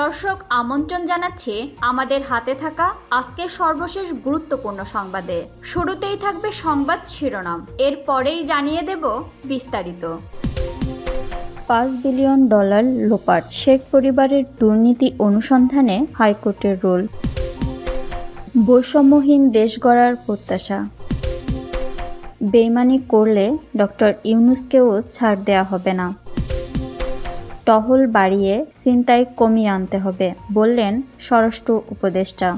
দর্শক আমন্ত্রণ জানাচ্ছে আমাদের হাতে থাকা আজকের সর্বশেষ গুরুত্বপূর্ণ সংবাদে। শুরুতেই থাকবে সংবাদ শিরোনাম। এরপরেই জানিয়ে দেব বিস্তারিত। পাঁচ বিলিয়ন ডলার লোপাট। শেখ পরিবারের দুর্নীতি অনুসন্ধানে হাইকোর্টের রোল। বৈষম্যহীন দেশ গড়ার প্রত্যাশা। বেইমানি করলে ডক্টর ইউনুসকেও ছাড় দেয়া হবে না। টহল বাড়িয়ে চিন্তায় কমিয়ে আনতে হবে বললেন স্বরাষ্ট্র উপদেষ্টা।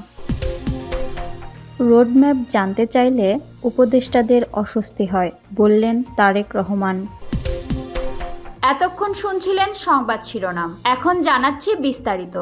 রোডম্যাপ জানতে চাইলে উপদেষ্টাদের অস্বস্তি হয় বললেন তারেক রহমান। এতক্ষণ শুনছিলেন সংবাদ শিরোনাম এখন জানাচ্ছি বিস্তারিত।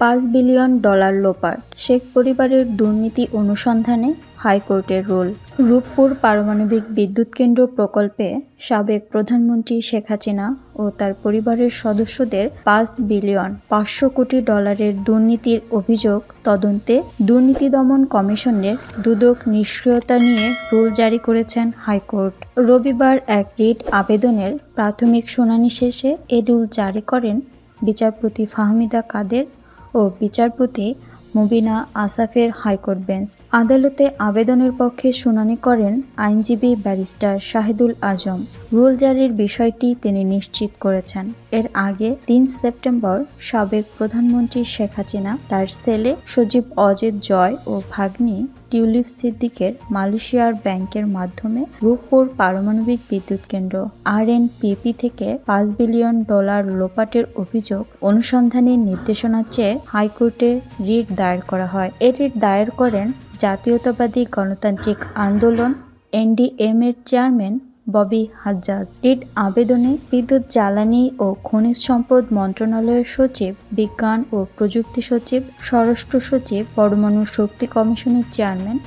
পাঁচ বিলিয়ন ডলার লোপাট শেখ পরিবারের দুর্নীতি অনুসন্ধানে হাইকোর্টের রুল। রূপপুর পারমাণবিক বিদ্যুৎ কেন্দ্র প্রকল্পে সাবেক প্রধানমন্ত্রী শেখ হাসিনা ও তার পরিবারের সদস্যদের পাঁচ বিলিয়ন পাঁচশো কোটি ডলারের দুর্নীতির অভিযোগ তদন্তে দুর্নীতি দমন কমিশনের দুদক নিষ্ক্রিয়তা নিয়ে রুল জারি করেছেন হাইকোর্ট। রবিবার এক রিট আবেদনের প্রাথমিক শুনানি শেষে এ রুল জারি করেন বিচারপতি ফাহমিদা কাদের ও বিচারপতি মুবিনা আসাফের হাইকোর্ট বেঞ্চ। আদালতে আবেদনের পক্ষে শুনানি করেন আইনজীবী ব্যারিস্টার শাহিদুল আজম। রুল জারির বিষয়টি তিনি নিশ্চিত করেছেন। এর আগে তিন সেপ্টেম্বর সাবেক প্রধানমন্ত্রী শেখ হাসিনা, তার ছেলে সজীব অজিত জয় ও ভাগ্নি টিউলিপ সিদ্দিকের মালয়েশিয়ার ব্যাংকের মাধ্যমে রূপপুর পারমাণবিক বিদ্যুৎ কেন্দ্র আর পিপি থেকে পাঁচ বিলিয়ন ডলার লোপাটের অভিযোগ অনুসন্ধানের নির্দেশনা চেয়ে হাইকোর্টে রিট দায়ের করা হয়। এ রিট দায়ের করেন জাতীয়তাবাদী গণতান্ত্রিক আন্দোলন এনডিএম এর চেয়ারম্যান ববি হাজ্জাজ। রিট আবেদনে বিদ্যুৎ, জ্বালানি ও খনিজ সম্পদ মন্ত্রণালয়ের সচিব, বিজ্ঞান ও প্রযুক্তি সচিব, স্বরাষ্ট্র সচিব, পরমাণু শক্তি কমিশনের চেয়ারম্যান,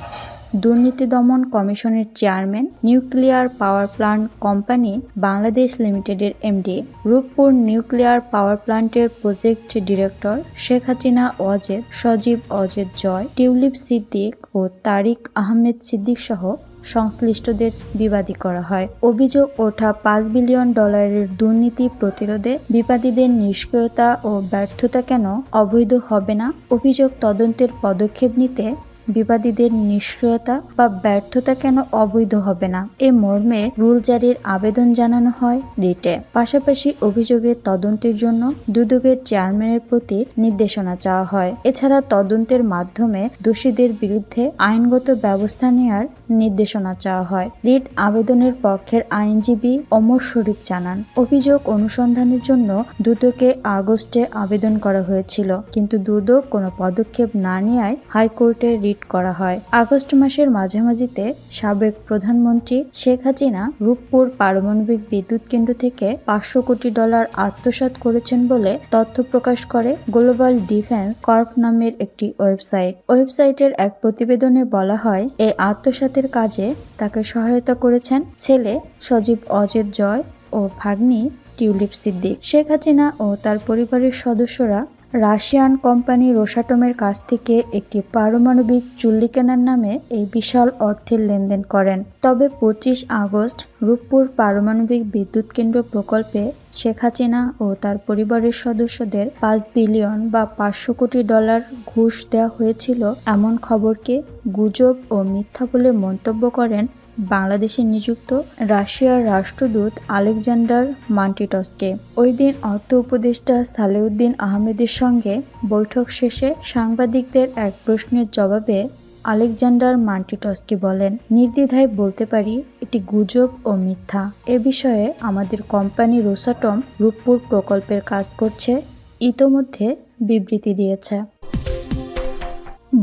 দুর্নীতি দমন কমিশনের chairman, nuclear power plant company Bangladesh লিমিটেডের এমডি, রূপপুর নিউক্লিয়ার পাওয়ার প্ল্যান্টের project director Sheikh Hasina Wazed Sajeeb Wazed Joy, Tulip Siddiq ও তারিক আহমেদ সিদ্দিক সহ সংশ্লিষ্টদের বিবাদী করা হয়। অভিযোগ ওঠা পাঁচ বিলিয়ন ডলারের দুর্নীতি প্রতিরোধে বিবাদীদের নিষ্ক্রিয়তা ও ব্যর্থতা কেন অবৈধ হবে না? অভিযোগ তদন্তের পদক্ষেপ নিতে বিবাদীদের নিষ্ক্রিয়তা বা ব্যর্থতা কেন অবৈধ হবে না? এ মর্মে রুল জারির আবেদন জানানো হয় রিটে। পাশাপাশি অভিযোগের তদন্তের জন্য দুদকের চেয়ারম্যানের প্রতি নির্দেশনা চাওয়া হয়। এছাড়া তদন্তের মাধ্যমে দোষীদের বিরুদ্ধে আইনগত ব্যবস্থা নেওয়ার নির্দেশনা চাওয়া হয়। রিট আবেদনের পক্ষের আইনজীবী অমর শরীফ জানান, অভিযোগ অনুসন্ধানের জন্য দুদকে আগস্টে আবেদন করা হয়েছিল, কিন্তু দুদক কোনো পদক্ষেপ না নেওয়ায় হাইকোর্টের রিট করা হয়। আগস্ট মাসের মাঝামাঝিতে সাবেক প্রধানমন্ত্রী শেখ হাসিনা রূপপুর পারমাণবিক বিদ্যুৎ কেন্দ্র থেকে পাঁচশো কোটি ডলার আত্মসাৎ করেছেন বলে তথ্য প্রকাশ করে গ্লোবাল ডিফেন্স কর্প নামের একটি ওয়েবসাইট। ওয়েবসাইটের এক প্রতিবেদনে বলা হয় এই আত্মসাতের কাজে তাকে সহায়তা করেছেন ছেলে সজীব অজিত জয় ও ভাগ্নি টিউলিপ সিদ্দিক। শেখ হাসিনা ও তার পরিবারের সদস্যরা রাশিয়ান কোম্পানি রোসাটমের কাছ থেকে একটি পারমাণবিক চুল্লি কেনার নামে এই বিশাল অর্থের লেনদেন করেন। তবে পঁচিশ আগস্ট রূপপুর পারমাণবিক বিদ্যুৎ কেন্দ্র প্রকল্পে শেখ হাসিনা ও তার পরিবারের সদস্যদের পাঁচ বিলিয়ন বা পাঁচশো কোটি ডলার ঘুষ দেওয়া হয়েছিল এমন খবরকে গুজব ও মিথ্যা বলে মন্তব্য করেন বাংলাদেশে নিযুক্ত রাশিয়ার রাষ্ট্রদূত আলেকজান্ডার মান্টিটসকে। ওই দিন অর্থ উপদেষ্টা সালেউদ্দিন আহমেদের সঙ্গে বৈঠক শেষে সাংবাদিকদের এক প্রশ্নের জবাবে আলেকজান্ডার মান্টিটসকে বলেন, নির্দ্বিধায় বলতে পারি, এটি গুজব ও মিথ্যা। এ বিষয়ে আমাদের কোম্পানি রোসাটম রূপপুর প্রকল্পের কাজ করছে, ইতোমধ্যে বিবৃতি দিয়েছে।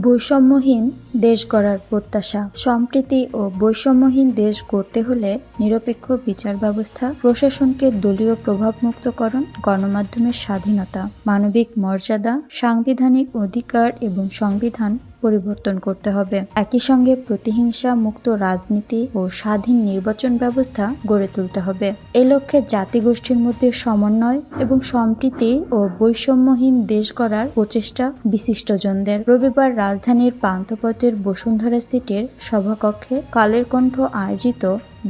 বৈষম্যহীন দেশ গড়ার প্রত্যাশা। সম্প্রীতি ও বৈষম্যহীন দেশ গড়তে হলে নিরপেক্ষ বিচার ব্যবস্থা প্রশাসনকে দলীয় প্রভাবমুক্তকরণ, গণমাধ্যমের স্বাধীনতা, মানবিক মর্যাদা, সাংবিধানিক অধিকার এবং সংবিধান পরিবর্তন করতে হবে। একই সঙ্গে প্রতিহিংসা মুক্ত রাজনীতি ও স্বাধীন নির্বাচন ব্যবস্থা গড়ে তুলতে হবে। এ লক্ষ্যে জাতিগোষ্ঠীর মধ্যে সমন্বয় এবং সম্প্রীতি ও বৈষম্যহীন দেশ করার প্রচেষ্টা বিশিষ্টজনদের। রবিবার রাজধানীর প্রান্তপথের বসুন্ধরা সিটির সভাকক্ষে কালের কণ্ঠ আয়োজিত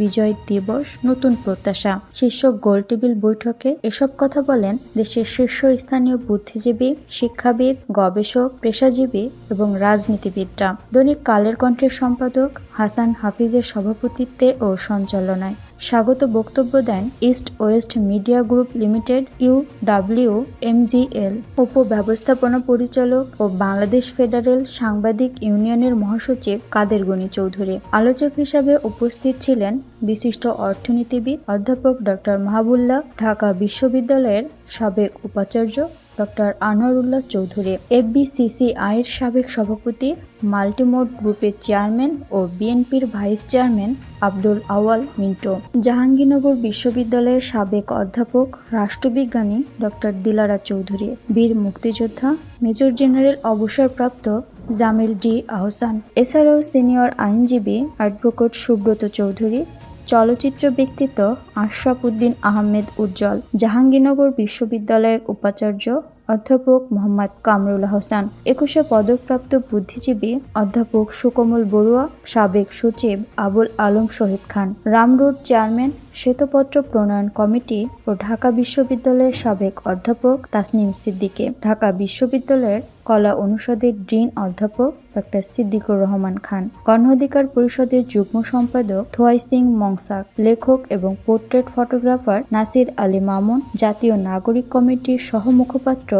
বিজয় দিবস নতুন প্রত্যাশা। শীর্ষ গোলটেবিল বৈঠকে এসব কথা বলেন দেশের শীর্ষস্থানীয় বুদ্ধিজীবী, শিক্ষাবিদ, গবেষক, পেশাজীবী এবং রাজনীতিবিদরা। দৈনিক কালের কণ্ঠের সম্পাদক হাসান হাফিজের সভাপতিত্বে ও সঞ্চালনায়। স্বাগত বক্তব্য দেন East West media group limited E W MGL উপব্যবস্থাপনা পরিচালক ও বাংলাদেশ ফেডারেল সাংবাদিক ইউনিয়নের মহাসচিব কাদের গনি চৌধুরী। আলোচক হিসাবে উপস্থিত ছিলেন বিশিষ্ট অর্থনীতিবিদ অধ্যাপক ডক্টর মাহবুল্লাহ, ঢাকা বিশ্ববিদ্যালয়ের সাবেক উপাচার্য ডক্টর আনোয়ারুল্লাহ চৌধুরী এফবিসিসিআই এর সাবেক সভাপতি, মাল্টিমোড গ্রুপের চেয়ারম্যান ও বিএনপির vice chairman Abdul Awal Minto. Jahangirnagar বিশ্ববিদ্যালয়ের সাবেক অধ্যাপক, রাষ্ট্রবিজ্ঞানী ডক্টর দিলারা চৌধুরী, বীর মুক্তিযোদ্ধা, মেজর জেনারেল অবসরপ্রাপ্ত জামিল ডি আহসান। এছাড়াও সিনিয়র আইনজীবী অ্যাডভোকেট সুব্রত চৌধুরী চলচ্চিত্র ব্যক্তিত্ব আশরাফ উদ্দিন আহমেদ উজ্জ্বল, জাহাঙ্গীরনগর বিশ্ববিদ্যালয়ের উপাচার্য অধ্যাপক মোহাম্মদ কামরুল হাসান, একুশে পদকপ্রাপ্ত বুদ্ধিজীবী অধ্যাপক সুকমল বড়ুয়া, সাবেক সচিব আবুল আলম শহীদ খান রামরোড চেয়ারম্যান শ্বেতপত্র প্রণয়ন কমিটি ও ঢাকা বিশ্ববিদ্যালয়ের সাবেক অধ্যাপক তাসনিম সিদ্দিকে, ঢাকা বিশ্ববিদ্যালয়ের কলা অনুষদের ডিন অধ্যাপক ডক্টর সিদ্দিকুর রহমান খান। গণ অধিকার পরিষদের যুগ্ম সম্পাদক থোয়াই সিং মংসাক লেখক এবং পোর্ট্রেট ফটোগ্রাফার নাসির আলী মামুন, জাতীয় নাগরিক কমিটির সহ মুখপাত্র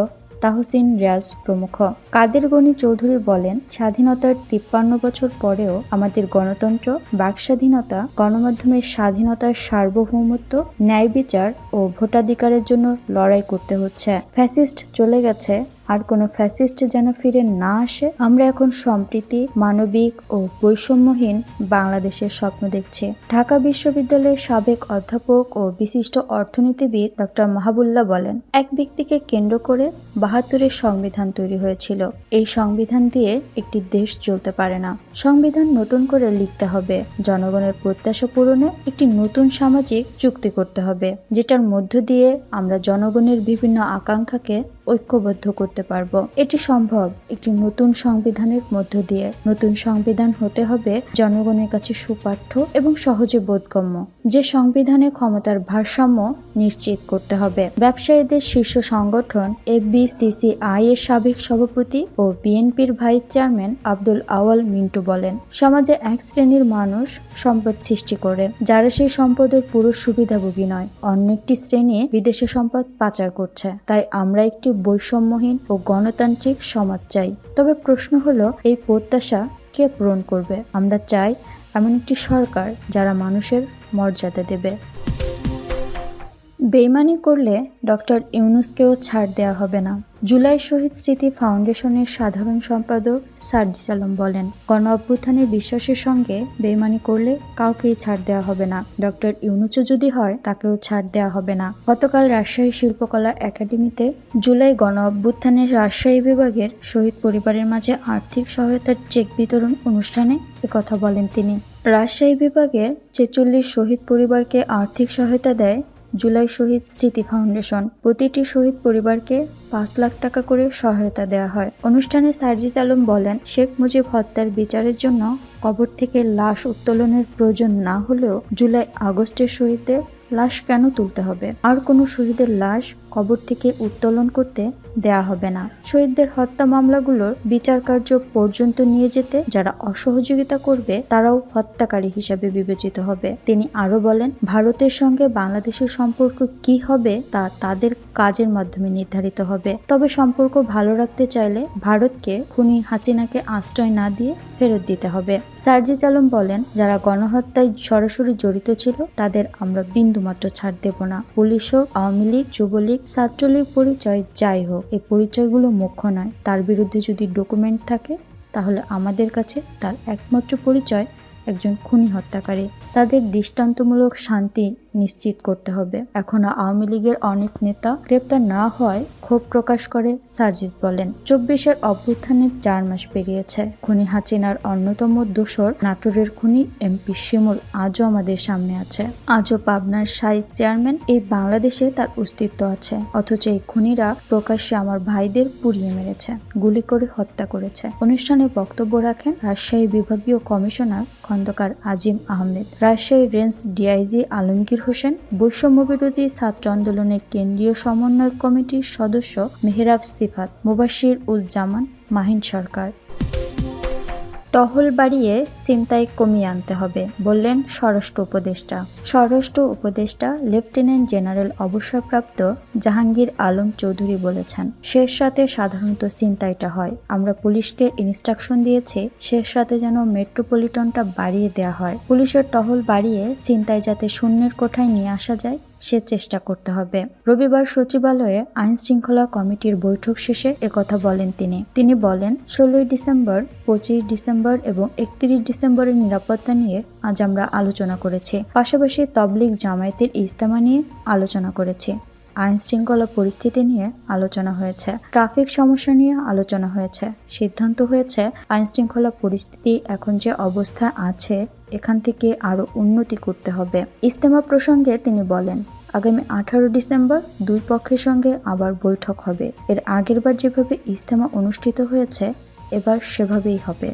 তাহসিন রিয়াজ প্রমুখ। কাদের গনি চৌধুরী বলেন, স্বাধীনতার তিপ্পান্ন বছর পরেও আমাদের গণতন্ত্র বাক স্বাধীনতা গণমাধ্যমের স্বাধীনতার সার্বভৌমত্ব, ন্যায় বিচার ও ভোটাধিকারের জন্য লড়াই করতে হচ্ছে। ফ্যাসিস্ট চলে গেছে আর কোনো ফ্যাসিস্ট যেন ফিরে না আসে। আমরা এখন সম্প্রীতি, মানবিক ও বৈষম্যহীন বাংলাদেশের স্বপ্ন দেখছি। ঢাকা বিশ্ববিদ্যালয়ের সাবেক অধ্যাপক ও বিশিষ্ট অর্থনীতিবিদ ডক্টর মাহাবুল্লাহ বলেন, এক ব্যক্তিকে কেন্দ্র করে বাহাত্তরের সংবিধান তৈরি হয়েছিল। এই সংবিধান দিয়ে একটি দেশ চলতে পারে না। সংবিধান নতুন করে লিখতে হবে। জনগণের প্রত্যাশা পূরণে একটি নতুন সামাজিক চুক্তি করতে হবে, যেটার মধ্য দিয়ে আমরা জনগণের বিভিন্ন আকাঙ্ক্ষাকে ঐক্যবদ্ধ করতে পারব। এটি সম্ভব একটি নতুন সংবিধানের মধ্য দিয়ে। নতুন সংবিধান হতে হবে জনগণের কাছে সুপাঠ্য এবং সহজে বোধগম্য। যে সংবিধানে ক্ষমতার ভারসাম্য নিশ্চিত করতে হবে। ব্যবসায়ীদের শীর্ষ সংগঠন এফবিসিসিআই এর সাবেক সভাপতি ও বিএনপির ভাইস চেয়ারম্যান আব্দুল আওয়াল মিন্টু বলেন, সমাজে এক শ্রেণির মানুষ সম্পদ সৃষ্টি করে, যারা সেই সম্পদের পুরো সুবিধাভোগী নয়। অন্য একটি শ্রেণি বিদেশে সম্পদ পাচার করছে। তাই আমরা একটি বৈষম্যহীন ও গণতান্ত্রিক সমাজ চাই। তবে প্রশ্ন হলো, এই প্রত্যাশা কে পূরণ করবে? আমরা চাই এমন একটি সরকার যারা মানুষের মর্যাদা দেবে। বেইমানি করলে ডক্টর ইউনুসকেও ছাড় দেওয়া হবে না। জুলাই শহীদ স্মৃতি ফাউন্ডেশনের সাধারণ সম্পাদক সার্জিস আলম বলেন গণ অভ্যুত্থানের বিশ্বাসের সঙ্গে বেইমানি করলে কাউকেই ছাড় দেওয়া হবে না। ডক্টর ইউনুচও যদি হয়, তাকেও ছাড় দেওয়া হবে না। গতকাল রাজশাহী শিল্পকলা একাডেমিতে জুলাই গণ অভ্যুত্থানের রাজশাহী বিভাগের শহীদ পরিবারের মাঝে আর্থিক সহায়তার চেক বিতরণ অনুষ্ঠানে একথা বলেন তিনি। রাজশাহী বিভাগের ছেচল্লিশ শহীদ পরিবারকে আর্থিক সহায়তা দেয় জুলাই শহীদ স্মৃতি ফাউন্ডেশন। প্রতিটি শহীদ পরিবারকে পাঁচ লাখ টাকা করে সহায়তা দেওয়া হয়। অনুষ্ঠানে সার্জিস আলম বলেন, শেখ মুজিব হত্যার বিচারের জন্য কবর থেকে লাশ উত্তোলনের প্রয়োজন না হলেও জুলাই আগস্টের শহীদদের লাশ কেন তুলতে হবে? আর কোনো শহীদের লাশ কবর থেকে উত্তোলন করতে দেয়া হবে না। শহীদদের হত্যা মামলাগুলোর বিচার কার্য পর্যন্ত নিয়ে যেতে যারা অসহযোগিতা করবে, তারাও হত্যাকারী হিসাবে বিবেচিত হবে। তিনি আরও বলেন, ভারতের সঙ্গে বাংলাদেশের সম্পর্ক কি হবে তা তাদের কাজের মাধ্যমে নির্ধারিত হবে। তবে সম্পর্ক ভালো রাখতে চাইলে ভারতকে খুনি হাসিনাকে আশ্রয় না দিয়ে ফেরত দিতে হবে। সার্জিস আলম বলেন, যারা গণহত্যায় সরাসরি জড়িত ছিল, তাদের আমরা বিন্দুমাত্র ছাড় দেব না। পুলিশ হোক, আওয়ামী লীগ, যুবলীগ ছাত্রলীগ পরিচয় যাই হোক, এই পরিচয়গুলো মুখ্য নয়। তার বিরুদ্ধে যদি ডকুমেন্ট থাকে, তাহলে আমাদের কাছে তার একমাত্র পরিচয় একজন খুনি হত্যাকারী। তাদের দৃষ্টান্তমূলক শান্তি নিশ্চিত করতে হবে। এখনও আওয়ামী লীগের অনেক নেতা গ্রেপ্তার না হওয়ায় ক্ষোভ প্রকাশ করে সার্জিত বলেন, চব্বিশের অভ্যুত্থানের চার মাস পেরিয়েছে। খুনি হাসিনার অন্যতম দোসর নাটোরের খুনি এমপি শিমুল আজও আমাদের সামনে আছে। আজও পাবনার সাহিদ চেয়ারম্যান এই বাংলাদেশে তার অস্তিত্ব আছে। অথচ এই খুনিরা প্রকাশ্যে আমার ভাইদের পুড়িয়ে মেরেছে, গুলি করে হত্যা করেছে। অনুষ্ঠানে বক্তব্য রাখেন রাজশাহী বিভাগীয় commissioner Khandaker Azim Ahmed. Rajshahi range DIG Alamgir Hossain, বৈষম্য বিরোধী ছাত্র আন্দোলনের কেন্দ্রীয় সমন্বয় কমিটির সদস্য মেহরাব সিফাত, মুবাশির উজ্জামান মাহিন সরকার। টহল বাড়িয়ে চিন্তায় কমিয়ে আনতে হবে, বললেন স্বরাষ্ট্র উপদেষ্টা। স্বরাষ্ট্র উপদেষ্টা লেফটেন্যান্ট জেনারেল অবসরপ্রাপ্ত জাহাঙ্গীর আলম চৌধুরী বলেছেন, শেষ রাতে সাধারণত চিন্তাইটা হয়। আমরা পুলিশকে ইনস্ট্রাকশন দিয়েছি, শেষ রাতে যেন মেট্রোপলিটনটা বাড়িয়ে দেওয়া হয়। পুলিশের টহল বাড়িয়ে চিন্তায় যাতে শূন্যের কোঠায় নিয়ে আসা যায় সে চেষ্টা করতে হবে। রবিবার সচিবালয়ে আইন শৃঙ্খলা কমিটির বৈঠক শেষে একথা বলেন তিনি। তিনি বলেন, ষোলোই ডিসেম্বর, পঁচিশ ডিসেম্বর এবং একত্রিশ ডিসেম্বরের নিরাপত্তা নিয়ে আজ আমরা আলোচনা করেছি। পাশাপাশি তবলিগ জামায়াতের ইজতেমা নিয়ে আলোচনা করেছি। আইন শৃঙ্খলা পরিস্থিতি নিয়ে আলোচনা হয়েছে। ট্রাফিক সমস্যা নিয়ে আলোচনা হয়েছে। সিদ্ধান্ত হয়েছে, আইনশৃঙ্খলা পরিস্থিতি এখন যে অবস্থা আছে, এখান থেকে আরও উন্নতি করতে হবে। ইস্তেমা প্রসঙ্গে তিনি বলেন, আগামী আঠারো ডিসেম্বর দুই পক্ষের সঙ্গে আবার বৈঠক হবে। এর আগেরবার যেভাবে ইস্তেমা অনুষ্ঠিত হয়েছে, এবার সেভাবেই হবে।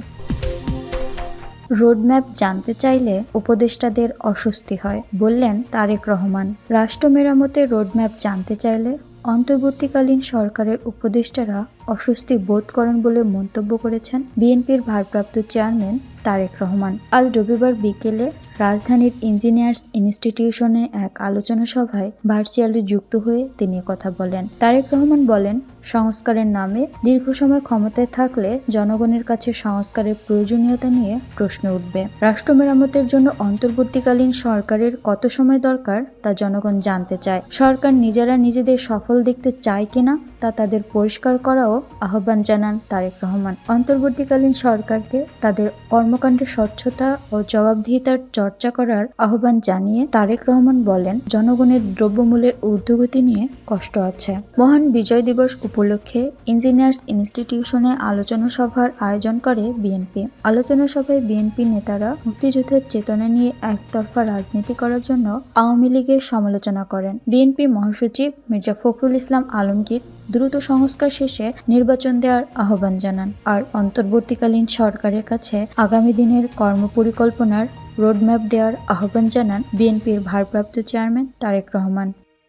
রোডম্যাপ জানতে চাইলে উপদেষ্টাদের অস্বস্তি হয়, বললেন তারেক রহমান। রাষ্ট্র মেরামতের রোডম্যাপ জানতে চাইলে অন্তর্বর্তীকালীন সরকারের উপদেষ্টারা অস্বস্তি বোধ করেন বলে মন্তব্য করেছেন বিএনপির ভারপ্রাপ্ত চেয়ারম্যান তারেক রহমান। আজ রবিবার বিকেলে রাজধানীর ইঞ্জিনিয়ার্স ইনস্টিটিউশনে এক আলোচনা সভায় ভার্চুয়ালি যুক্ত হয়ে তিনি কথা বলেন। তারেক রহমান বলেন, সংস্কারের নামে দীর্ঘ সময় ক্ষমতায় থাকলে জনগণের কাছে সংস্কারের প্রয়োজনীয়তা নিয়ে প্রশ্ন উঠবে। রাষ্ট্র মেরামতের জন্য অন্তর্বর্তীকালীন সরকারের কত সময় দরকার তা জনগণ জানতে চায়। সরকার নিজেরা নিজেদের সফল দেখতে চায় কিনা তা তাদের পরিষ্কার করাও আহ্বান জানান তারেক রহমান। অন্তর্বর্তীকালীন সরকারকে তাদের কর্মকাণ্ডের স্বচ্ছতা ও জবাবদিহিতার চর্চা করার আহ্বান জানিয়ে তারেক রহমান বলেন, জনগণের দ্রব্যমূল্যের ঊর্ধ্বগতি নিয়ে কষ্ট আছে। মহান বিজয় দিবস উপলক্ষে ইঞ্জিনিয়ার্স ইনস্টিটিউশনে আলোচনা সভার আয়োজন করে বিএনপি। আলোচনা সভায় বিএনপি নেতারা মুক্তিযুদ্ধের চেতনা নিয়ে একতরফা রাজনীতি করার জন্য আওয়ামী লীগের সমালোচনা করেন। বিএনপি মহাসচিব মির্জা ফখরুল ইসলাম আলমগীর দ্রুত সংস্কার শেষে নির্বাচন দেওয়ার আহ্বান জানান। আর অন্তর্বর্তীকালীন সরকারের কাছে আগামী দিনের কর্মপরিকল্পনার রোডম্যাপ দেওয়ার আহ্বান জানান বিএনপির ভারপ্রাপ্ত চেয়ারম্যান তারেক রহমান।